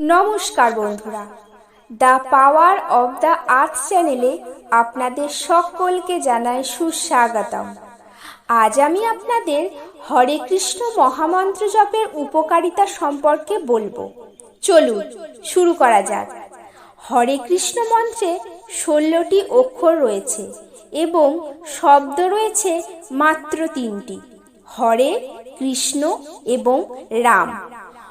নমস্কার বন্ধুরা। The power of the earth চ্যানেলে আপনাদের সকলকে জানাই সুস্বাগতম। আজ আমি আপনাদের হরে কৃষ্ণ মহামন্ত্র জপের উপকারিতা সম্পর্কে বলব। চলুন, শুরু করা যাক। হরে কৃষ্ণ মন্ত্রে ষোলোটি অক্ষর রয়েছে এবং শব্দ রয়েছে মাত্র তিনটি। হরে, কৃষ্ণ এবং রাম।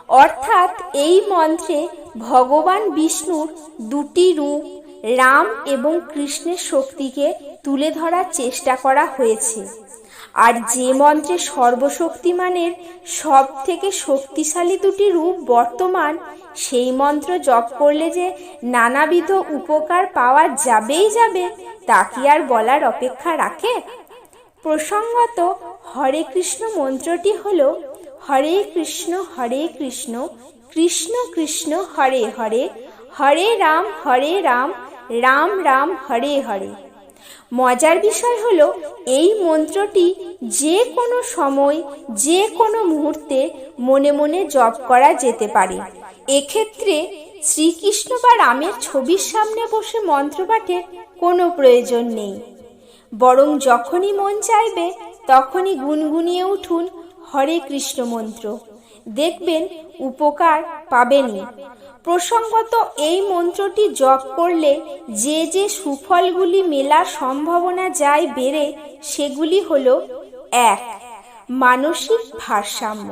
অর্থাৎ এই মন্ত্রে ভগবান বিষ্ণুর দুটি রূপ, রাম এবং কৃষ্ণের শক্তিকে তুলে ধরার চেষ্টা করা হয়েছে। আর যে মন্ত্রে সর্বশক্তিমানের সব থেকে শক্তিশালী দুটি রূপ বর্তমান, সেই মন্ত্র জপ করলে যে নানাবিধ উপকার পাওয়া যাবেই যাবে, তা কি আর বলার অপেক্ষা রাখে? প্রসঙ্গত হরে কৃষ্ণ মন্ত্রটি হল হরে কৃষ্ণ হরে কৃষ্ণ কৃষ্ণ কৃষ্ণ, হরে হরে হরে রাম হরে রাম রাম রাম, হরে হরে। মজার বিষয় হলো, এই মন্ত্রটি যে কোনো সময় যে কোনো মুহূর্তে মনে মনে জপ করা যেতে পারে। এক্ষেত্রে শ্রীকৃষ্ণ বা রামের ছবির সামনে বসে মন্ত্রপাঠের কোনো প্রয়োজন নেই। বরং যখনই মন চাইবে, তখনই গুনগুনিয়ে উঠুন হরে কৃষ্ণ মন্ত্র। দেখবেন উপকার পাবেনই। প্রসঙ্গত এই মন্ত্রটি জপ করলে যে যে সুফলগুলি মেলার সম্ভাবনা যায় বেড়ে, সেগুলি হল এক, মানসিক ভারসাম্য।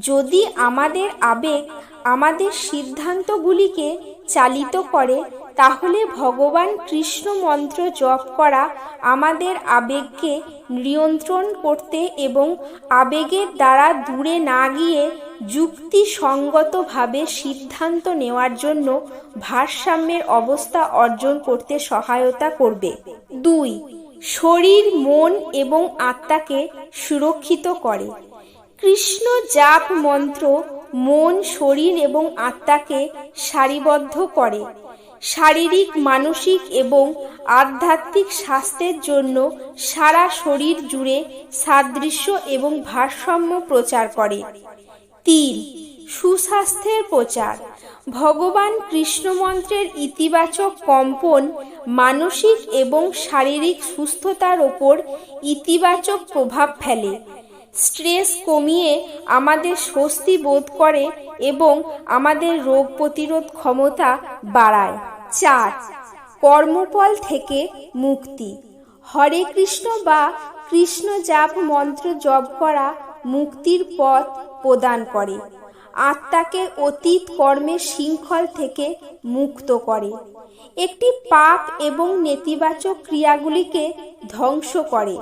যদি আমাদের আবেগ আমাদের সিদ্ধান্তগুলিকে চালিত করে তাহলে ভগবান কৃষ্ণ মন্ত্র জপ করা আমাদের আবেগকে নিয়ন্ত্রণ করতে এবং আবেগের দ্বারা দূরে না গিয়ে যুক্তিসঙ্গতভাবে সিদ্ধান্ত নেওয়ার জন্য ভারসাম্যের অবস্থা অর্জন করতে সহায়তা করবে। দুই, শরীর, মন এবং আত্মাকে সুরক্ষিত করে। কৃষ্ণ জাপ মন্ত্র মন, শরীর এবং আত্মাকে সারিবদ্ধ করে। শারীরিক, মানসিক এবং আধ্যাত্মিক স্বাস্থ্যের জন্য সারা শরীর জুড়ে সাদৃশ্য এবং ভারসাম্য প্রচার করে। তিন, সুস্বাস্থ্যের প্রচার। ভগবান কৃষ্ণ মন্ত্রের ইতিবাচক কম্পন মানসিক এবং শারীরিক সুস্থতার ওপর ইতিবাচক প্রভাব ফেলে। স্ট্রেস কমিয়ে আমাদের স্বস্তি বোধ করে এবং আমাদের রোগ প্রতিরোধ ক্ষমতা বাড়ায়। চার, কর্মফল থেকে মুক্তি। হরে কৃষ্ণ বা কৃষ্ণ জাপ মন্ত্র জপ করা মুক্তির পথ প্রদান করে। আত্মাকে অতীত কর্মের শৃঙ্খল থেকে মুক্ত করে। একটি পাপ এবং নেতিবাচক ক্রিয়াগুলিকে ধ্বংস করে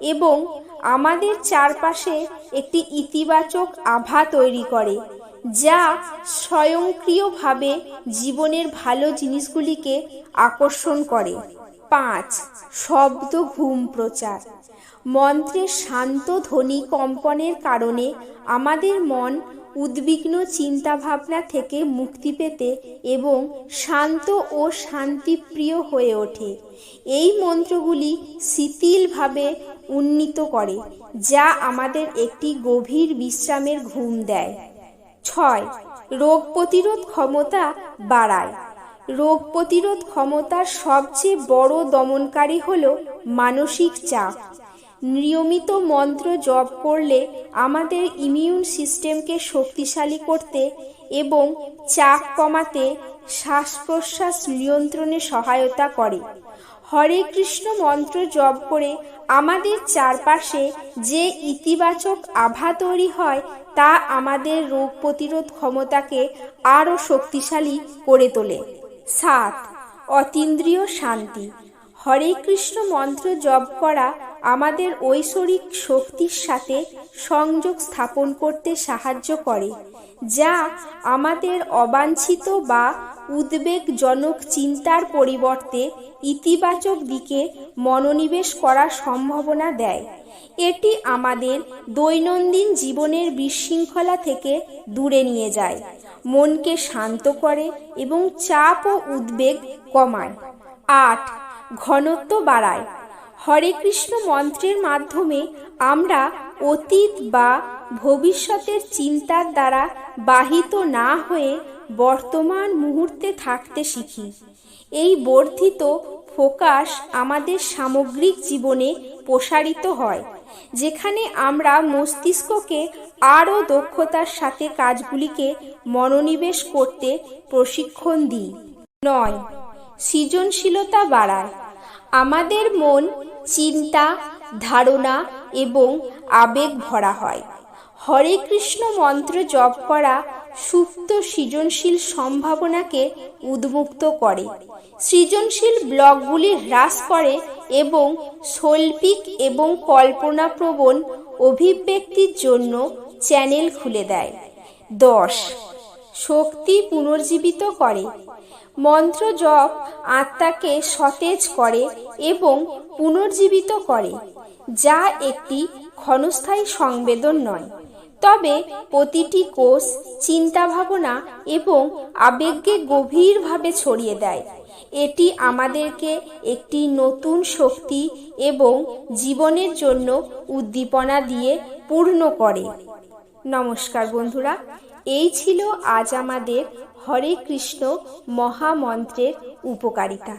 এবং আমাদের চারপাশে একটি ইতিবাচক আভা তৈরি করে, যা স্বয়ংক্রিয়ভাবে জীবনের ভালো জিনিসগুলিকে আকর্ষণ করে। পাঁচ, শব্দ ঘুম প্রচার। মন্ত্রের শান্ত ধ্বনি কম্পনের কারণে আমাদের মন উদ্বিগ্ন চিন্তাভাবনা থেকে মুক্তি পেতে এবং শান্ত ও শান্তিপ্রিয় হয়ে ওঠে। এই মন্ত্রগুলি শিথিলভাবে উন্নীত করে, যা আমাদের একটি গভীর বিশ্রামের ঘুম দেয়। ছয়, রোগ প্রতিরোধ ক্ষমতা বাড়ায়। রোগ প্রতিরোধ ক্ষমতার সবচেয়ে বড় দমনকারী হল মানসিক চাপ। নিয়মিত মন্ত্র জপ করলে আমাদের ইমিউন সিস্টেমকে শক্তিশালী করতে এবং চাপ কমাতে শ্বাস প্রশ্বাস নিয়ন্ত্রণে সহায়তা করে। হরে কৃষ্ণ মন্ত্র জপ করে আমাদের চারপাশে যে ইতিবাচক আভা তৈরি হয় তা আমাদের রোগ প্রতিরোধ ক্ষমতাকে আরও শক্তিশালী করে তোলে। সাত, অতীন্দ্রিয় শান্তি। হরে কৃষ্ণ মন্ত্র জপ করা আমাদের ঐশ্বরিক শক্তির সাথে সংযোগ স্থাপন করতে সাহায্য করে, যা আমাদের অবাঞ্ছিত বা উদ্বেগজনক চিন্তার পরিবর্তে ইতিবাচক দিকে মনোনিবেশ করার সম্ভাবনা দেয়। এটি আমাদের দৈনন্দিন জীবনের বিশৃঙ্খলা থেকে দূরে নিয়ে যায়, মনকে শান্ত করে এবং চাপ ও উদ্বেগ কমায়। আট, ঘনত্ব বাড়ায়। হরে কৃষ্ণ মন্ত্রের মাধ্যমে আমরা অতীত বা ভবিষ্যতের চিন্তার দ্বারা বাহিত না হয়ে বর্তমান মুহূর্তে থাকতে শিখি। এই বর্ধিত ফোকাস আমাদের সামগ্রিক জীবনে প্রসারিত হয়, যেখানে আমরা মস্তিষ্ককে আরও দক্ষতার সাথে কাজগুলিকে মনোনিবেশ করতে প্রশিক্ষণ দিই। নয়, সৃজনশীলতা বাড়ায়। আমাদের মন চিন্তা, ধারণা এবং আবেগ ভরা হয়। হরে কৃষ্ণ মন্ত্র জপ করা সুপ্ত সৃজনশীল সম্ভাবনাকে উদ্মুক্ত করে। সৃজনশীল ব্লকগুলি হ্রাস করে এবং শৈল্পিক এবং কল্পনাপ্রবণ অভিব্যক্তির জন্য চ্যানেল খুলে দেয়। দশ, শক্তি পুনর্জীবিত করে। মন্ত্র জপ আত্মাকে সতেজ করে এবং পুনর্জীবিত করে, যা একটি ক্ষণস্থায়ী সংবেদন নয়। তবে প্রতিটি কোষ চিন্তাভাবনা এবং আবেগকে গভীরভাবে ছড়িয়ে দেয়। এটি আমাদেরকে একটি নতুন শক্তি এবং জীবনের জন্য উদ্দীপনা দিয়ে পূর্ণ করে। নমস্কার বন্ধুরা, এই ছিল আজ আমাদের হরে কৃষ্ণ মহামন্ত্রের উপকারিতা।